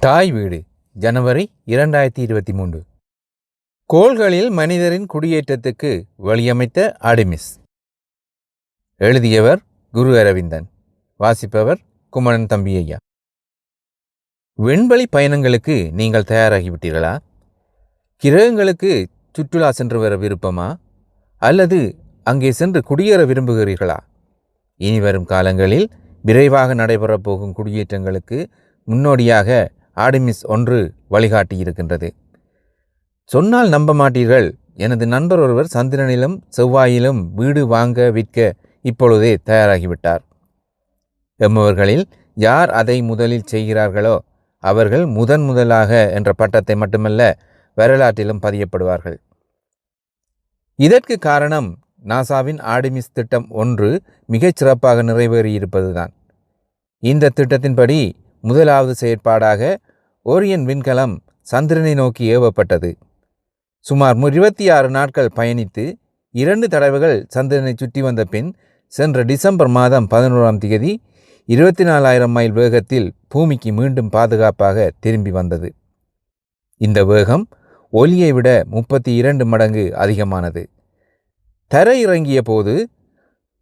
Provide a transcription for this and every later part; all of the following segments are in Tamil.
தாய் வீடு ஜனவரி இரண்டாயிரத்தி இருபத்தி மூன்று. கோள்களில் மனிதரின் குடியேற்றத்துக்கு வழியமைத்த அடிமிஸ் எழுதியவர் குரு அரவிந்தன் வாசிப்பவர் குமரன் தம்பி ஐயா. விண்வெளி பயணங்களுக்கு நீங்கள் தயாராகிவிட்டீர்களா? கிரகங்களுக்கு சுற்றுலா சென்று வர விருப்பமா? அல்லது அங்கே சென்று குடியேற விரும்புகிறீர்களா? இனி வரும் காலங்களில் விரைவாக நடைபெறப் போகும் குடியேற்றங்களுக்கு முன்னோடியாக ஆடிமிஸ் ஒன்று வழிகாட்டியிருக்கின்றது சொன்னால் நம்ப மாட்டீர்கள். எனது நண்பர் ஒருவர் சந்திரனிலும் செவ்வாயிலும் வீடு வாங்க விற்க இப்பொழுதே தயாராகிவிட்டார். எம்மவர்களில் யார் அதை முதலில் செய்கிறார்களோ அவர்கள் முதன் முதலாக என்ற பட்டத்தை மட்டுமல்ல வரலாற்றிலும் பதியப்படுவார்கள். இதற்கு காரணம் நாசாவின் ஆடிமிஸ் திட்டம் ஒன்று மிகச் சிறப்பாக நிறைவேறியிருப்பதுதான். இந்த திட்டத்தின்படி முதலாவது செயற்பாடாக ஓரியன் விண்கலம் சந்திரனை நோக்கி ஏவப்பட்டது. சுமார் இருபத்தி ஆறு நாட்கள் பயணித்து இரண்டு தடவைகள் சந்திரனை சுற்றி வந்த பின் சென்ற டிசம்பர் மாதம் பதினோராம் தேதி இருபத்தி நாலாயிரம் மைல் வேகத்தில் பூமிக்கு மீண்டும் பாதுகாப்பாக திரும்பி வந்தது. இந்த வேகம் ஒலியை விட முப்பத்தி இரண்டு மடங்கு அதிகமானது. தரை இறங்கிய போது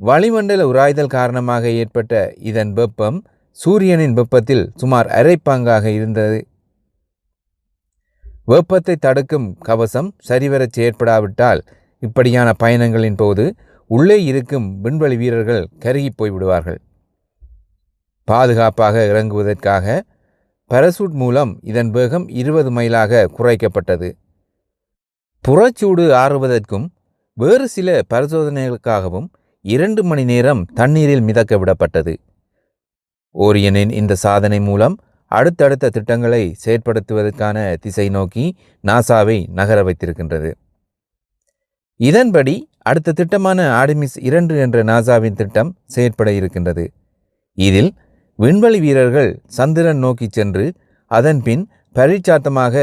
வளிமண்டல உராய்தல் காரணமாக ஏற்பட்ட இதன் வெப்பம் சூரியனின் வெப்பத்தில் சுமார் அரைப்பாங்காக இருந்தது. வெப்பத்தை தடுக்கும் கவசம் சரிவரச் செயற்படாவிட்டால் இப்படியான பயணங்களின் போது உள்ளே இருக்கும் விண்வெளி வீரர்கள் கருகி போய்விடுவார்கள். பாதுகாப்பாக இறங்குவதற்காக பரசூட் மூலம் இதன் வேகம் இருபது மைலாக குறைக்கப்பட்டது. புறச்சூடு ஆறுவதற்கும் வேறு சில பரிசோதனைகளுக்காகவும் இரண்டு மணி நேரம் தண்ணீரில் மிதக்க விடப்பட்டது. ஓரியனின் இந்த சாதனை மூலம் அடுத்தடுத்த திட்டங்களை செயற்படுத்துவதற்கான திசை நோக்கி நாசாவை நகர வைத்திருக்கின்றது. இதன்படி அடுத்த திட்டமான ஆர்டிமிஸ் இரண்டு என்ற நாசாவின் திட்டம் செயற்பட இருக்கின்றது. இதில் விண்வெளி வீரர்கள் சந்திரன் நோக்கி சென்று அதன்பின் பரிச்சாத்தமாக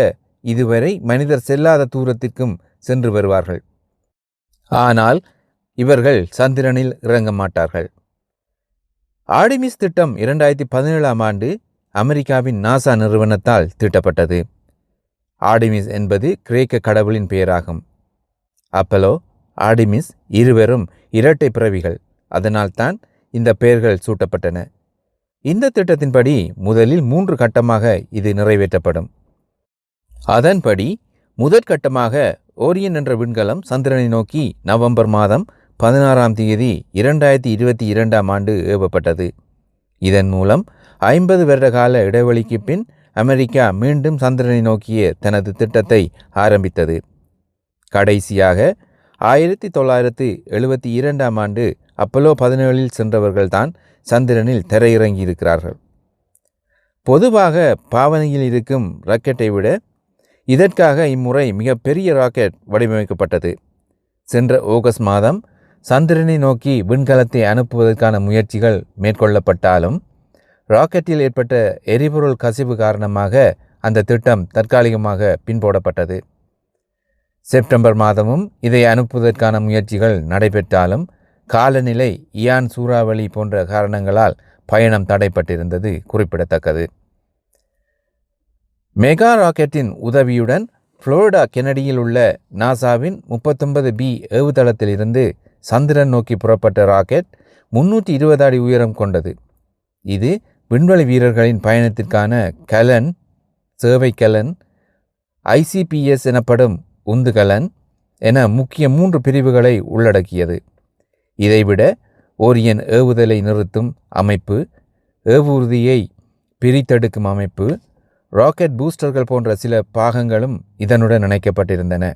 இதுவரை மனிதர் செல்லாத தூரத்திற்கும் சென்று வருவார்கள். ஆனால் இவர்கள் சந்திரனில் இறங்க மாட்டார்கள். ஆடிமிஸ் திட்டம் இரண்டாயிரத்தி பதினேழாம் ஆண்டு அமெரிக்காவின் நாசா நிறுவனத்தால் தீட்டப்பட்டது. ஆர்டிமிஸ் என்பது கிரேக்க கடவுளின் பெயராகும். அப்பலோ ஆர்டிமிஸ் இருவரும் இரட்டை பிறவிகள். அதனால்தான் இந்த பெயர்கள் சூட்டப்பட்டன. இந்த திட்டத்தின்படி முதலில் மூன்று கட்டமாக இது நிறைவேற்றப்படும். அதன்படி முதற்கட்டமாக ஓரியன் என்ற விண்கலம் சந்திரனை நோக்கி நவம்பர் மாதம் பதினாறாம் தேதி இரண்டாயிரத்தி இருபத்தி இரண்டாம் ஆண்டு ஏவப்பட்டது. இதன் மூலம் ஐம்பது வருட கால இடைவெளிக்கு பின் அமெரிக்கா மீண்டும் சந்திரனை நோக்கிய தனது திட்டத்தை ஆரம்பித்தது. கடைசியாக ஆயிரத்தி தொள்ளாயிரத்து எழுபத்தி இரண்டாம் ஆண்டு அப்பலோ பதினேழில் சென்றவர்கள்தான் சந்திரனில் திரையிறங்கியிருக்கிறார்கள். பொதுவாக பாவனையில் இருக்கும் ராக்கெட்டை விட இதற்காக இம்முறை மிகப்பெரிய ராக்கெட் வடிவமைக்கப்பட்டது. சென்ற ஆகஸ்ட் மாதம் சந்திரனை நோக்கி விண்கலத்தை அனுப்புவதற்கான முயற்சிகள் மேற்கொள்ளப்பட்டாலும் ராக்கெட்டில் ஏற்பட்ட எரிபொருள் கசிவு காரணமாக அந்த திட்டம் தற்காலிகமாக பின்போடப்பட்டது. செப்டம்பர் மாதமும் இதை அனுப்புவதற்கான முயற்சிகள் நடைபெற்றாலும் காலநிலை இயான் சூறாவளி போன்ற காரணங்களால் பயணம் தடைப்பட்டிருந்தது குறிப்பிடத்தக்கது. மெகா ராக்கெட்டின் உதவியுடன் புளோரிடா கெனடியில் உள்ள நாசாவின் முப்பத்தொன்பது பி ஏவுதளத்திலிருந்து சந்திரன் நோக்கி புறப்பட்ட ராக்கெட் முன்னூற்றி இருபது அடி உயரம் கொண்டது. இது விண்வெளி வீரர்களின் பயணத்திற்கான கலன் சேவை கலன் ஐசிபிஎஸ் எனப்படும் உந்துகலன் என முக்கிய மூன்று பிரிவுகளை உள்ளடக்கியது. இதைவிட ஓரியன் ஏவுதலை நிறுத்தும் அமைப்பு ஏவூர்தியை பிரித்தெடுக்கும் அமைப்பு ராக்கெட் பூஸ்டர்கள் போன்ற சில பாகங்களும் இதனுடன் இணைக்கப்பட்டிருந்தன.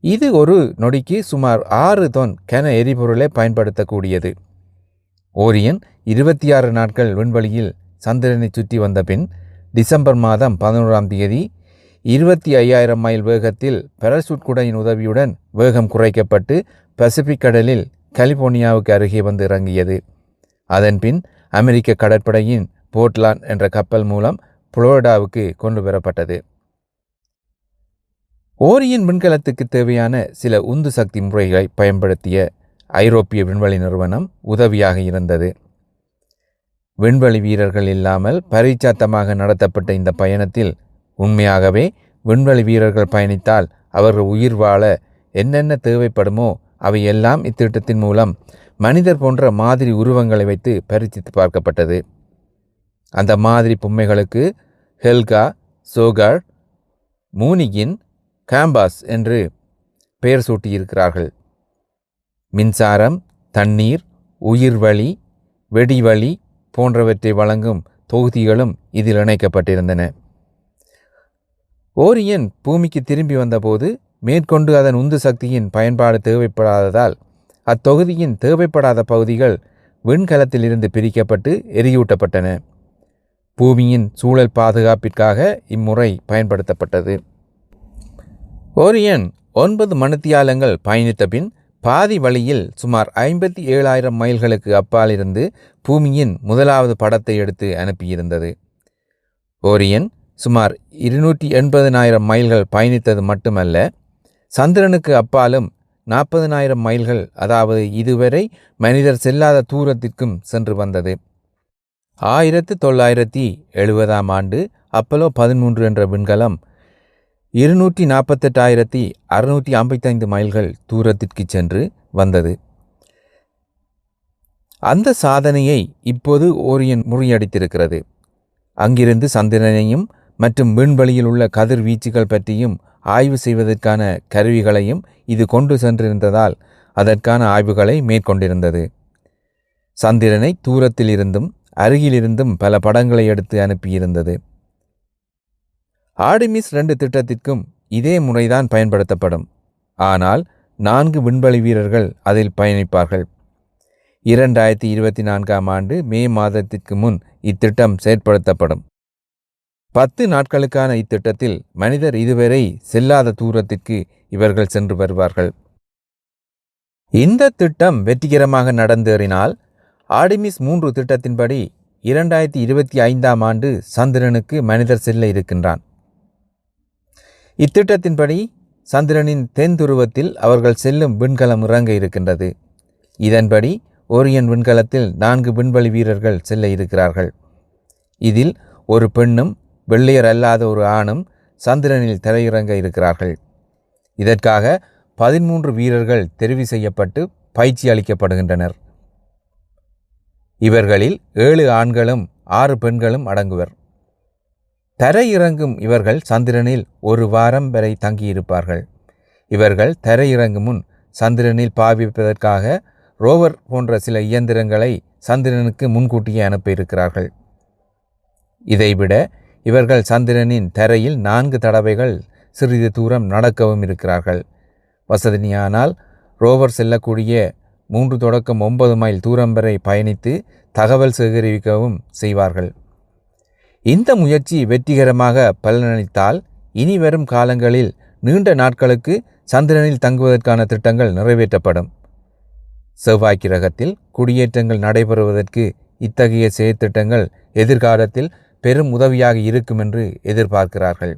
இது ஒரு நொடிக்கு சுமார் ஆறு தொன் கன எரிபொருளை பயன்படுத்தக்கூடியது. ஓரியன் இருபத்தி ஆறு நாட்கள் விண்வெளியில் சந்திரனை சுற்றி வந்த பின் டிசம்பர் மாதம் பதினோராம் தேதி இருபத்தி ஐயாயிரம் மைல் வேகத்தில் பெரசூட் குடையின் உதவியுடன் வேகம் குறைக்கப்பட்டு பசிபிக் கடலில் கலிபோர்னியாவுக்கு அருகே வந்து இறங்கியது. அதன்பின் அமெரிக்க கடற்படையின் போர்ட்லாண்ட் என்ற கப்பல் மூலம் புளோரிடாவுக்கு கொண்டு வரப்பட்டது. ஓரியன் விண்கலத்துக்கு தேவையான சில உந்து சக்தி முறைகளை பயன்படுத்திய ஐரோப்பிய விண்வெளி நிறுவனம் உதவியாக இருந்தது. விண்வெளி வீரர்கள் இல்லாமல் பரிச்சாத்தமாக நடத்தப்பட்ட இந்த பயணத்தில் உண்மையாகவே விண்வெளி வீரர்கள் பயணித்தால் அவர்கள் உயிர் வாழ என்னென்ன தேவைப்படுமோ அவை எல்லாம் இத்திட்டத்தின் மூலம் மனிதர் போன்ற மாதிரி உருவங்களை வைத்து பரிசித்து பார்க்கப்பட்டது. அந்த மாதிரி பொம்மைகளுக்கு ஹெல்கா சோகார் மூனிகின் கேம்பாஸ் என்று பெயர் சூட்டியிருக்கிறார்கள். மின்சாரம் தண்ணீர் உயிர்வழி வெடிவழி போன்றவற்றை வழங்கும் தொகுதிகளும் இதில் இணைக்கப்பட்டிருந்தன. ஓரியன் பூமிக்கு திரும்பி வந்தபோது மேற்கொண்டு அதன் உந்து சக்தியின் பயன்பாடு தேவைப்படாததால் அத்தொகுதியின் தேவைப்படாத பகுதிகள் விண்கலத்திலிருந்து பிரிக்கப்பட்டு எரியூட்டப்பட்டன. பூமியின் சூழல் பாதுகாப்பிற்காக இம்முறை பயன்படுத்தப்பட்டது. ஓரியன் ஒன்பது மணித்தியாலங்கள் பயணித்த பின் பாதி வழியில் சுமார் ஐம்பத்தி ஏழாயிரம் மைல்களுக்கு அப்பாலிருந்து பூமியின் முதலாவது படத்தை எடுத்து அனுப்பியிருந்தது. ஓரியன் சுமார் இருநூற்றி எண்பதனாயிரம் மைல்கள் பயணித்தது மட்டுமல்ல சந்திரனுக்கு அப்பாலும் நாற்பதனாயிரம் மைல்கள் அதாவது இதுவரை மனிதர் செல்லாத தூரத்திற்கும் சென்று வந்தது. ஆயிரத்து தொள்ளாயிரத்தி எழுபதாம் ஆண்டு அப்பலோ பதிமூன்று என்ற விண்கலம் இருநூற்றி நாற்பத்தெட்டாயிரத்தி அறுநூற்றி ஐம்பத்தைந்து மைல்கள் தூரத்திற்கு சென்று வந்தது. அந்த சாதனையை இப்போது ஓரியன் முறியடித்திருக்கிறது. அங்கிருந்து சந்திரனையும் மற்றும் விண்வெளியில் உள்ள கதிர்வீச்சுகள் பற்றியும் ஆய்வு செய்வதற்கான கருவிகளையும் இது கொண்டு சென்றிருந்ததால் அதற்கான ஆய்வுகளை மேற்கொண்டிருந்தது. சந்திரனை தூரத்திலிருந்தும் அருகிலிருந்தும் பல படங்களை எடுத்து அனுப்பியிருந்தது. ஆர்டிமிஸ் ரெண்டு திட்டத்திற்கும் இதே முறைதான் பயன்படுத்தப்படும். ஆனால் நான்கு விண்வெளி வீரர்கள் அதில் பயணிப்பார்கள். இரண்டாயிரத்தி இருபத்தி நான்காம் ஆண்டு மே மாதத்திற்கு முன் இத்திட்டம் செயற்படுத்தப்படும். பத்து நாட்களுக்கான இத்திட்டத்தில் மனிதர் இதுவரை செல்லாத தூரத்திற்கு இவர்கள் சென்று வருவார்கள். இந்த திட்டம் வெற்றிகரமாக நடந்தேறினால் ஆடிமிஸ் மூன்று திட்டத்தின்படி இரண்டாயிரத்தி இருபத்தி ஐந்தாம் ஆண்டு சந்திரனுக்கு மனிதர் செல்ல இருக்கின்றான். இத்திட்டத்தின்படி சந்திரனின் தென் துருவத்தில் அவர்கள் செல்லும் விண்கலம் இறங்க இருக்கின்றது. இதன்படி ஓரியன் விண்கலத்தில் நான்கு விண்வெளி வீரர்கள் செல்ல இருக்கிறார்கள். இதில் ஒரு பெண்ணும் வெள்ளையர் அல்லாத ஒரு ஆணும் சந்திரனில் திரையிறங்க இருக்கிறார்கள். இதற்காக பதிமூன்று வீரர்கள் தெரிவு செய்யப்பட்டு பயிற்சி அளிக்கப்படுகின்றனர். இவர்களில் ஏழு ஆண்களும் ஆறு பெண்களும் அடங்குவர். தரையிறங்கும் இவர்கள் சந்திரனில் ஒரு வாரம் வரை தங்கியிருப்பார்கள். இவர்கள் தரையிறங்கும் முன் சந்திரனில் பாவிப்பதற்காக ரோவர் போன்ற சில இயந்திரங்களை சந்திரனுக்கு முன்கூட்டியே அனுப்பியிருக்கிறார்கள். இதைவிட இவர்கள் சந்திரனின் தரையில் நான்கு தடவைகள் சிறிது தூரம் நடக்கவும் இருக்கிறார்கள். வசதியானால் ரோவர் செல்லக்கூடிய மூன்று தொடக்கம் ஒன்பது மைல் தூரம் வரை பயணித்து தகவல் சேகரிக்கவும் செய்வார்கள். இந்த முயற்சி வெற்றிகரமாக பலனளித்தால் இனி வரும் காலங்களில் நீண்ட நாட்களுக்கு சந்திரனில் தங்குவதற்கான திட்டங்கள் நிறைவேற்றப்படும். செவ்வாய் கிரகத்தில் குடியேற்றங்கள் நடைபெறுவதற்கு இத்தகைய செயற்திட்டங்கள் எதிர்காலத்தில் பெரும் உதவியாக இருக்கும் என்று எதிர்பார்க்கிறார்கள்.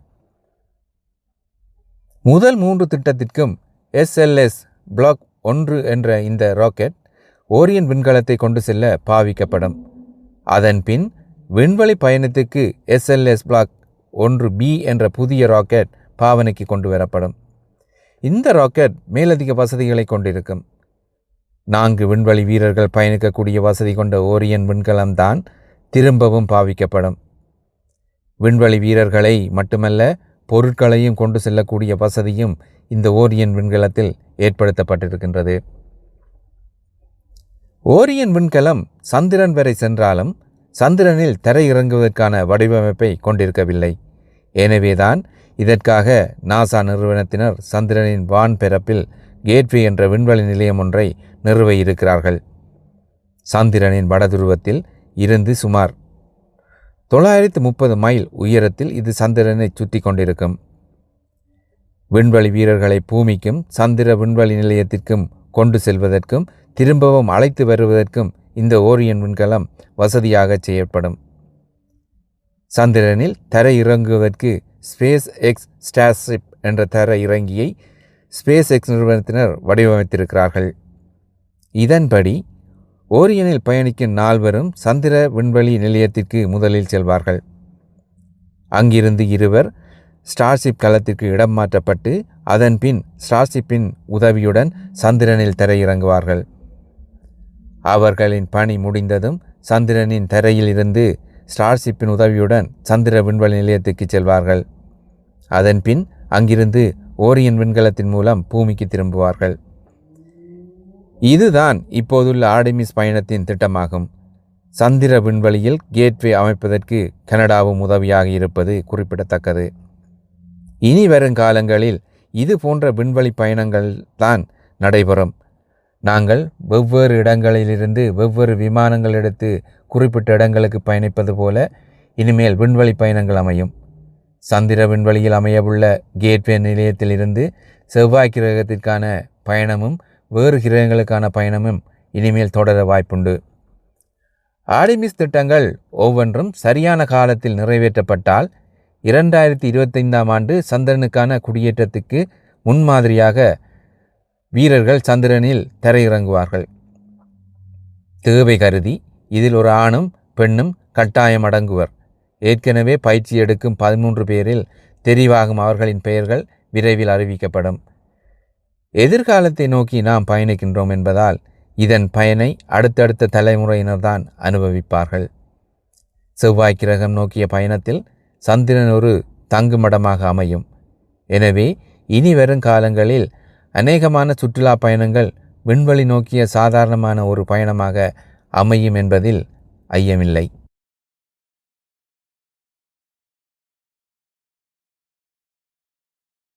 முதல் மூன்று திட்டத்திற்கும் எஸ்எல்எஸ் பிளாக் ஒன்று என்ற இந்த ராக்கெட் ஓரியன் விண்கலத்தை கொண்டு செல்ல பாவிக்கப்படும். அதன் பின் விண்வெளி பயணத்துக்கு எஸ்எல்எஸ் பிளாக் ஒன்று பி என்ற புதிய ராக்கெட் பாவனைக்கு கொண்டு வரப்படும். இந்த ராக்கெட் மேலதிக வசதிகளை கொண்டிருக்கும். நான்கு விண்வெளி வீரர்கள் பயணிக்கக்கூடிய வசதி கொண்ட ஓரியன் விண்கலம்தான் திரும்பவும் பாவிக்கப்படும். விண்வெளி வீரர்களை மட்டுமல்ல பொருட்களையும் கொண்டு செல்லக்கூடிய வசதியும் இந்த ஓரியன் விண்கலத்தில் ஏற்படுத்தப்பட்டிருக்கின்றது. ஓரியன் விண்கலம் சந்திரன் வரை சென்றாலும் சந்திரனில் தரையிறங்குவதற்கான வடிவமைப்பை கொண்டிருக்கவில்லை. எனவேதான் இதற்காக நாசா நிறுவனத்தினர் சந்திரனின் வான் பிறப்பில் கேட்வே என்ற விண்வெளி நிலையம் ஒன்றை நிறுவ இருக்கிறார்கள் சந்திரனின் வடதுருவத்தில் இருந்து சுமார் தொள்ளாயிரத்து முப்பது மைல் உயரத்தில் இது சந்திரனை சுற்றி கொண்டிருக்கும். விண்வெளி வீரர்களை பூமிக்கும் சந்திர விண்வெளி நிலையத்திற்கும் கொண்டு செல்வதற்கும் திரும்பவும் அழைத்து வருவதற்கும் இந்த ஓரியன் விண்கலம் வசதியாக செய்யப்படும். சந்திரனில் தரை இறங்குவதற்கு ஸ்பேஸ் எக்ஸ் ஸ்டார்ஷிப் என்ற தர இறங்கியை ஸ்பேஸ் எக்ஸ் நிறுவனத்தினர் வடிவமைத்திருக்கிறார்கள். இதன்படி ஓரியனில் பயணிக்கும் நால்வரும் சந்திர விண்வெளி நிலையத்திற்கு முதலில் செல்வார்கள். அங்கிருந்து இருவர் ஸ்டார்ஷிப் களத்திற்கு இடம் மாற்றப்பட்டு அதன் பின் ஸ்டார்ஷிப்பின் உதவியுடன் சந்திரனில் தரையிறங்குவார்கள். அவர்களின் பணி முடிந்ததும் சந்திரனின் தரையில் இருந்து ஸ்டார்ஷிப்பின் உதவியுடன் சந்திர விண்வெளி நிலையத்துக்கு செல்வார்கள். அதன் பின் அங்கிருந்து ஓரியன் விண்கலத்தின் மூலம் பூமிக்கு திரும்புவார்கள். இதுதான் இப்போதுள்ள ஆடிமிஸ் பயணத்தின் திட்டமாகும். சந்திர விண்வெளியில் கேட்வே அமைப்பதற்கு கனடாவும் உதவியாக இருப்பது குறிப்பிடத்தக்கது. இனி வரும் காலங்களில் இது போன்ற விண்வெளி பயணங்கள் தான் நடைபெறும். நாங்கள் வெவ்வேறு இடங்களிலிருந்து வெவ்வேறு விமானங்கள் எடுத்து குறிப்பிட்ட இடங்களுக்கு பயணிப்பது போல இனிமேல் விண்வெளி பயணங்கள் அமையும். சந்திர விண்வெளியில் அமையவுள்ள கேட்வே நிலையத்திலிருந்து செவ்வாய் கிரகத்திற்கான பயணமும் வேறு கிரகங்களுக்கான பயணமும் இனிமேல் தொடர வாய்ப்புண்டு. ஆடிமிஸ் திட்டங்கள் ஒவ்வொன்றும் சரியான காலத்தில் நிறைவேற்றப்பட்டால் இரண்டாயிரத்தி இருபத்தைந்தாம் ஆண்டு சந்திரனுக்கான குடியேற்றத்துக்கு முன்மாதிரியாக வீரர்கள் சந்திரனில் தரையிறங்குவார்கள். தேவை கருதி இதில் ஒரு ஆணும் பெண்ணும் கட்டாயம் அடங்குவர். ஏற்கனவே பயிற்சி எடுக்கும் பதிமூன்று பேரில் தெரிவாகும் அவர்களின் பெயர்கள் விரைவில் அறிவிக்கப்படும். எதிர்காலத்தை நோக்கி நாம் பயணிக்கின்றோம் என்பதால் இதன் பயனை அடுத்தடுத்த தலைமுறையினர்தான் அனுபவிப்பார்கள். செவ்வாய் கிரகம் நோக்கிய பயணத்தில் சந்திரன் ஒரு தங்குமடமாக அமையும். எனவே இனி வரும் காலங்களில் அநேகமான சுற்றுலா பயணங்கள் விண்வெளி நோக்கிய சாதாரணமான ஒரு பயணமாக அமையும் என்பதில் ஐயமில்லை.